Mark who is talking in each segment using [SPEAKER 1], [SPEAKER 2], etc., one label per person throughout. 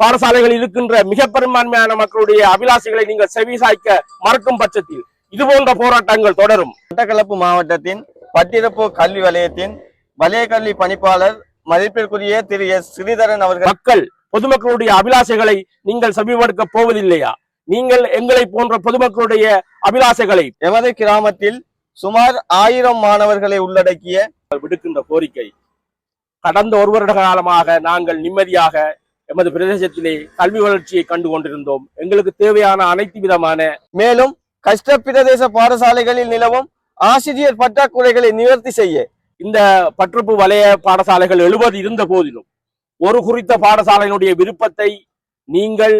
[SPEAKER 1] பாடசாலைகளில் இருக்கின்ற மிக பெரும்பான்மையான மக்களுடைய அபிலாஷைகளை நீங்கள் செவிசாய்க்க மறக்கும் பட்சத்தில் இது போன்ற போராட்டங்கள் தொடரும்.
[SPEAKER 2] மட்டக்களப்பு மாவட்டத்தின் பட்டிருப்பு கல்வி வலயத்தின் வலய கல்வி பணிப்பாளர் மதிப்பிற்குரிய திரு எஸ் ஸ்ரீதரன் அவர்கள்
[SPEAKER 1] மக்கள் பொதுமக்களுடைய அபிலாஷைகளை நீங்கள் செவிமடுக்க போவதில்லையா? நீங்கள் எங்களை போன்ற பொதுமக்களுடைய அபிலாஷைகளை
[SPEAKER 2] எமது கிராமத்தில் சுமார் ஆயிரம் மாணவர்களை உள்ளடக்கிய
[SPEAKER 1] விடுக்கின்ற கோரிக்கை கடந்த ஒரு வருட காலமாக நாங்கள் நிம்மதியாக எமது பிரதேசத்திலே கல்வி வளர்ச்சியை கண்டு கொண்டிருந்தோம். எங்களுக்கு தேவையான அனைத்து விதமான
[SPEAKER 2] மேலும் கஷ்ட பிரதேச பாடசாலைகளில் நிலவும் ஆசிரியர் பற்றாக்குறைகளை நிவர்த்தி செய்ய
[SPEAKER 1] இந்த பற்றுப்பு வலய பாடசாலைகள் எழுபது இருந்த போதிலும் ஒரு குறித்த பாடசாலையினுடைய விருப்பத்தை நீங்கள்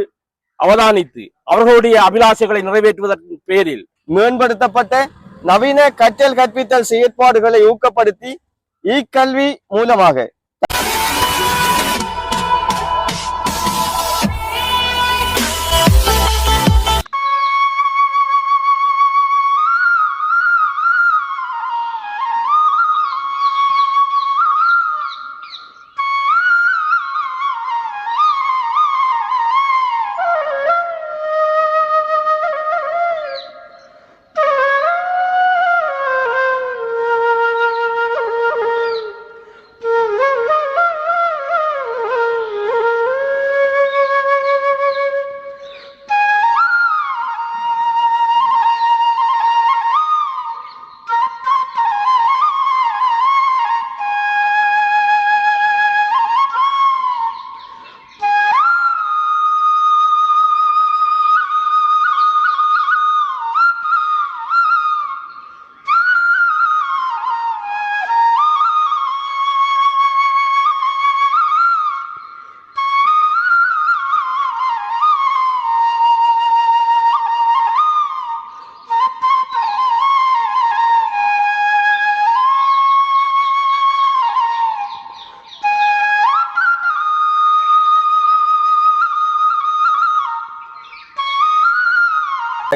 [SPEAKER 1] அவதானித்து அவர்களுடைய அபிலாஷைகளை நிறைவேற்றுவதற்கு பேரில்
[SPEAKER 2] மேம்படுத்தப்பட்ட நவீன கற்றல் கற்பித்தல் செயற்பாடுகளை ஊக்கப்படுத்தி இக்கல்வி மூலமாக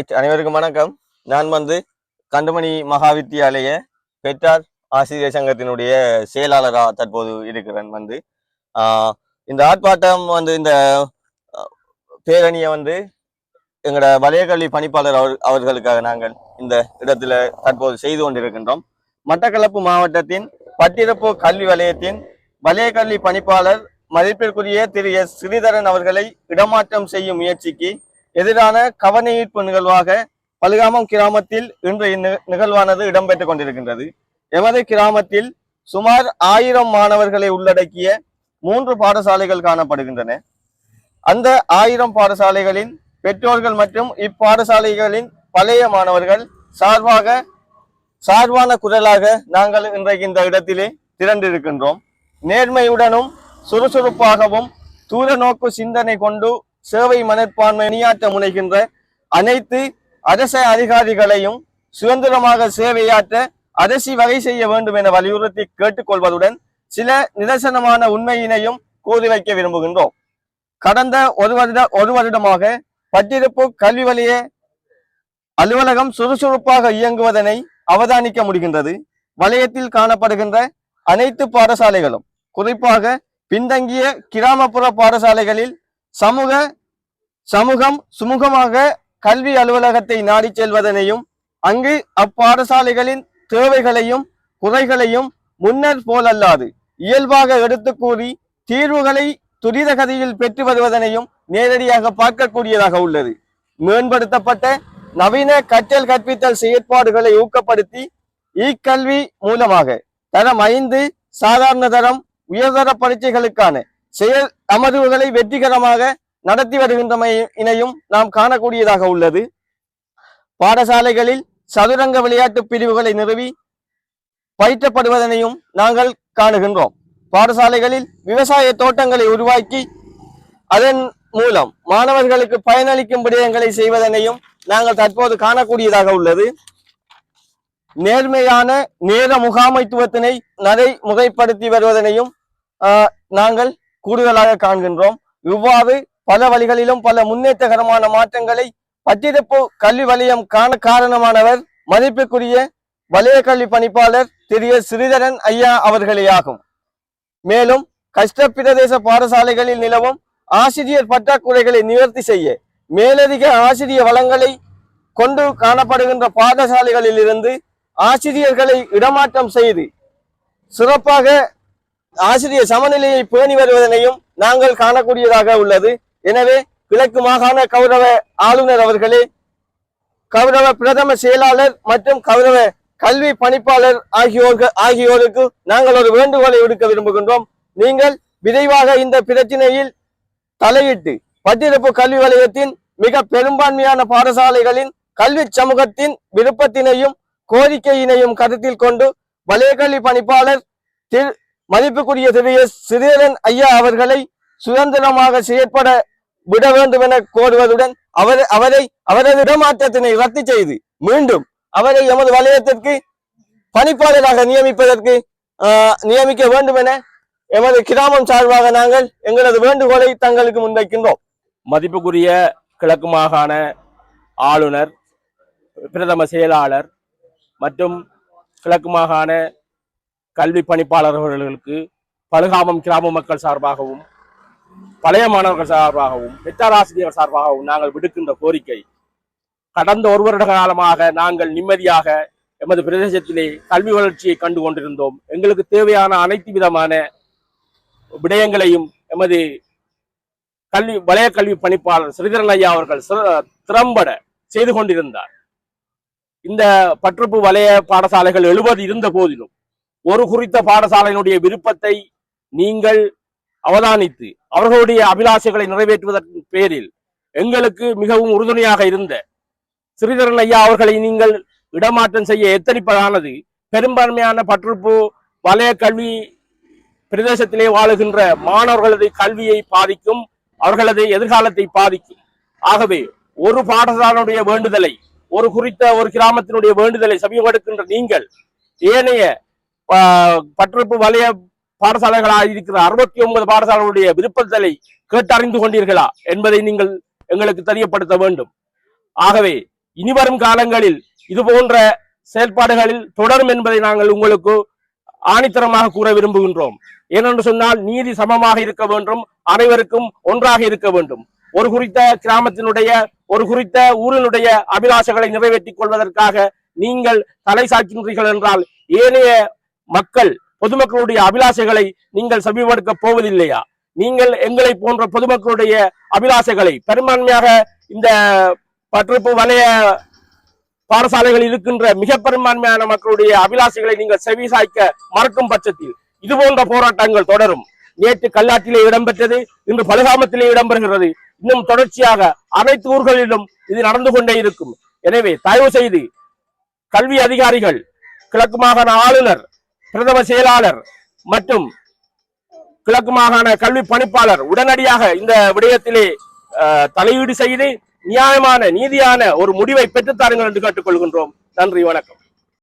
[SPEAKER 2] அனைவருக்கும் வணக்கம். நான் வந்து கண்டுமணி மகா வித்தியாலய பெற்றார் ஆசிரியர் சங்கத்தினுடைய செயலாளராக தற்போது இருக்கிறேன் வந்து. இந்த ஆர்ப்பாட்டம் வந்து இந்த பேரணியை வந்து எங்களோட வலய பணிப்பாளர் அவர் அவர்களுக்காக நாங்கள் இந்த இடத்துல தற்போது செய்து கொண்டிருக்கின்றோம். மட்டக்களப்பு மாவட்டத்தின் பட்டிருப்பு கல்வி வலயத்தின் வலய பணிப்பாளர் மதிப்பிற்குரிய திரு எஸ். ஸ்ரீதரன் அவர்களை இடமாற்றம் செய்யும் முயற்சிக்கு எதிரான கவனஈர்ப்பு நிகழ்வாக பல்காமம் கிராமத்தில் இன்று இந்நிகழ்வானது இடம்பெற்றுக் கொண்டிருக்கின்றது. எமது கிராமத்தில் சுமார் ஆயிரம் மாணவர்களை உள்ளடக்கிய மூன்று பாடசாலைகள் காணப்படுகின்றன. அந்த ஆயிரம் பாடசாலைகளின் பெற்றோர்கள் மற்றும் இப்பாடசாலைகளின் பழைய மாணவர்கள் சார்பாக சார்பான குரலாக நாங்கள் இன்றைக்கு இந்த இடத்திலே திரண்டிருக்கின்றோம். நேர்மையுடனும் சுறுசுறுப்பாகவும் தூர நோக்கு சிந்தனை கொண்டு சேவை மனப்பான்மை பணியாற்ற முனைகின்ற அனைத்து அரச அதிகாரிகளையும் சுதந்திரமாக சேவையாற்ற அரசி வகை செய்ய வேண்டும் என வலியுறுத்தி கேட்டுக்கொள்வதுடன் சில நிதர்சனமான உண்மையினையும் கூறி வைக்க விரும்புகின்றோம். கடந்த ஒரு வருட ஒரு வருடமாக பட்டிருப்பு கல்வி வலிய அலுவலகம் சுறுசுறுப்பாக இயங்குவதனை அவதானிக்க முடிகின்றது. வலயத்தில் காணப்படுகின்ற அனைத்து பாடசாலைகளும் குறிப்பாக பின்தங்கிய கிராமப்புற பாடசாலைகளில் சமூக சமூகம் சுமூகமாக கல்வி அலுவலகத்தை நாடி செல்வதனையும் அங்கு அப்பாடசாலைகளின் தேவைகளையும் குறைகளையும் முன்னர் போலல்லாது இயல்பாக எடுத்து கூறி தீர்வுகளை துரித கதியில் பெற்று வருவதனையும் நேரடியாக பார்க்கக்கூடியதாக உள்ளது. மேம்படுத்தப்பட்ட நவீன கற்றல் கற்பித்தல் செயற்பாடுகளை ஊக்கப்படுத்தி இக்கல்வி மூலமாக தரம் ஐந்து சாதாரண தரம் உயர்தர பரீட்சைகளுக்கான செயல் அமர்வுகளை வெற்றிகரமாக நடத்தி வருகின்றமையினையும் நாம் காணக்கூடியதாக உள்ளது. பாடசாலைகளில் சதுரங்க விளையாட்டு பிரிவுகளை நிறுவி பயிற்றப்படுவதனையும் நாங்கள் காணுகின்றோம். பாடசாலைகளில் விவசாய தோட்டங்களை உருவாக்கி அதன் மூலம் மாணவர்களுக்கு பயனளிக்கும் விடயங்களை செய்வதனையும் நாங்கள் தற்போது காணக்கூடியதாக உள்ளது. நேர்மையான நேர முகாமைத்துவத்தினை நடைமுறைப்படுத்தி வருவதனையும் ஆஹ், நாங்கள் கூடுதலாக காண்கின்றோம். இவ்வாறு பல வழிகளிலும் பல முன்னேற்றகரமான மாற்றங்களை பட்டிருப்பு கல்வி வலயம் காண காரணமானவர் மதிப்புக்குரிய வலய கல்வி பணிப்பாளர் திரு. சிறிதரன் ஸ்ரீதரன் ஐயா அவர்களேயாகும். மேலும் கஷ்ட பிரதேச பாடசாலைகளில் நிலவும் ஆசிரியர் பற்றாக்குறைகளை நிவர்த்தி செய்ய மேலதிக ஆசிரிய வளங்களை கொண்டு காணப்படுகின்ற பாடசாலைகளில் இருந்து ஆசிரியர்களை இடமாற்றம் செய்து சிறப்பாக ஆசிரியர் சமநிலையை பேணி வருவதனையும் நாங்கள் காணக்கூடியதாக உள்ளது. எனவே கிழக்கு மாகாண கௌரவ ஆளுநர் அவர்களே கௌரவ பிரதம செயலாளர் மற்றும் கௌரவ கல்வி பணிப்பாளர் ஆகியோர்கள் ஆகியோருக்கு நாங்கள் ஒரு வேண்டுகோளை விடுக்க விரும்புகின்றோம். நீங்கள் விரைவாக இந்த பிரச்சினையில் தலையிட்டு பட்டிருப்பு கல்வி வலயத்தின் மிக பெரும்பான்மையான பாடசாலைகளின் கல்வி சமூகத்தின் விருப்பத்தினையும் கோரிக்கையினையும் கருத்தில் கொண்டு வலயக்கல்வி பணிப்பாளர் திரு மதிப்புக்குரிய திரு எஸ் ஸ்ரீதரன் ஐயா அவர்களை சுதந்திரமாக செயற்பட விட வேண்டும் என கோருவதுடன் அவர் அவரை அவரது இடமாற்றத்தினை ரத்து செய்து மீண்டும் அவரை எமது வலயத்திற்கு பணிப்பாளராக நியமிப்பதற்கு நியமிக்க வேண்டும் என எமது கிராமம் சார்பாக நாங்கள் எங்களது வேண்டுகோளை தங்களுக்கு முன்வைக்கின்றோம்.
[SPEAKER 1] மதிப்புக்குரிய கிழக்கு மாகாண ஆளுநர் பிரதம செயலாளர் மற்றும் கிழக்கு மாகாண கல்வி பணிப்பாளர் அவர்களுக்கு பழுகாமம் கிராம மக்கள் சார்பாகவும் பழைய மாணவர்கள் சார்பாகவும் பெற்றார் ஆசிரியர் சார்பாகவும் நாங்கள் விடுக்கின்ற கோரிக்கை கடந்த ஒரு வருட காலமாக நாங்கள் நிம்மதியாக எமது பிரதேசத்திலே கல்வி வளர்ச்சியை கண்டு கொண்டிருந்தோம். எங்களுக்கு தேவையான அனைத்து விதமான விடயங்களையும் எமது கல்வி வலய கல்வி பணிப்பாளர் ஸ்ரீதரன் ஐயா அவர்கள் சிற- திறம்பட செய்து கொண்டிருந்தார். இந்த பற்றுப்பு வலய பாடசாலைகள் எழுபது இருந்த போதிலும் ஒரு குறித்த பாடசாலையினுடைய விருப்பத்தை நீங்கள் அவதானித்து அவர்களுடைய அபிலாஷைகளை நிறைவேற்றுவதற்கு பேரில் எங்களுக்கு மிகவும் உறுதுணையாக இருந்த ஸ்ரீதரன் ஐயா அவர்களை நீங்கள் இடமாற்றம் செய்ய எத்தனிப்பதானது பெரும்பான்மையான பற்றுப்பு வலய கல்வி பிரதேசத்திலே வாழுகின்ற மாணவர்களது கல்வியை பாதிக்கும் அவர்களது எதிர்காலத்தை பாதிக்கும். ஆகவே ஒரு பாடசாலனுடைய வேண்டுதலை ஒரு குறித்த ஒரு கிராமத்தினுடைய வேண்டுதலை சமீபடுக்கின்ற நீங்கள் ஏனைய பற்றுப்பு வலய பாடசாலைகளாக இருக்கிற அறுபத்தி ஒன்பது பாடசாலைகளுடைய விருப்பத்தலை கேட்டறிந்து கொண்டீர்களா என்பதை நீங்கள் எங்களுக்கு தெரியப்படுத்த வேண்டும். ஆகவே இனிவரும் காலங்களில் இது போன்ற செயல்பாடுகளில் தொடரும் என்பதை நாங்கள் உங்களுக்கு ஆணித்தரமாக கூற விரும்புகின்றோம். ஏனென்று சொன்னால் நீதி சமமாக இருக்க வேண்டும் அனைவருக்கும் ஒன்றாக இருக்க வேண்டும். ஒரு குறித்த கிராமத்தினுடைய ஒரு குறித்த ஊரினுடைய அபிலாஷைகளை நிறைவேற்றிக் கொள்வதற்காக நீங்கள் தலை சாக்கின்றீர்கள் என்றால் ஏனைய மக்கள் பொதுமக்களுடைய அபிலாஷைகளை நீங்கள் சமீபடுத்த போவதில்லையா? நீங்கள் எங்களை போன்ற பொதுமக்களுடைய அபிலாஷைகளை பெரும்பான்மையாக இந்த பற்றுப்பு வலைய பாடசாலைகள் இருக்கின்ற மிக பெரும்பான்மையான மக்களுடைய அபிலாஷைகளை நீங்கள் செவி சாய்க்க மறக்கும் பட்சத்தில் இது போன்ற போராட்டங்கள் தொடரும். நேற்று கல்லாற்றிலே இடம்பெற்றது இன்று பலகாமத்திலே இடம்பெறுகிறது. இன்னும் தொடர்ச்சியாக அனைத்து ஊர்களிலும் இது நடந்து கொண்டே இருக்கும். எனவே தயவு செய்து கல்வி அதிகாரிகள் கிழக்கு மாகாண ஆளுநர் பிரதம செயலாளர் மற்றும் கிழக்கு மாகாண கல்வி பணிப்பாளர் உடனடியாக இந்த விடயத்திலே தலையீடு செய்து நியாயமான நீதியான ஒரு முடிவை பெற்றுத்தாருங்கள் என்று கேட்டுக்கொள்கின்றோம். நன்றி வணக்கம்.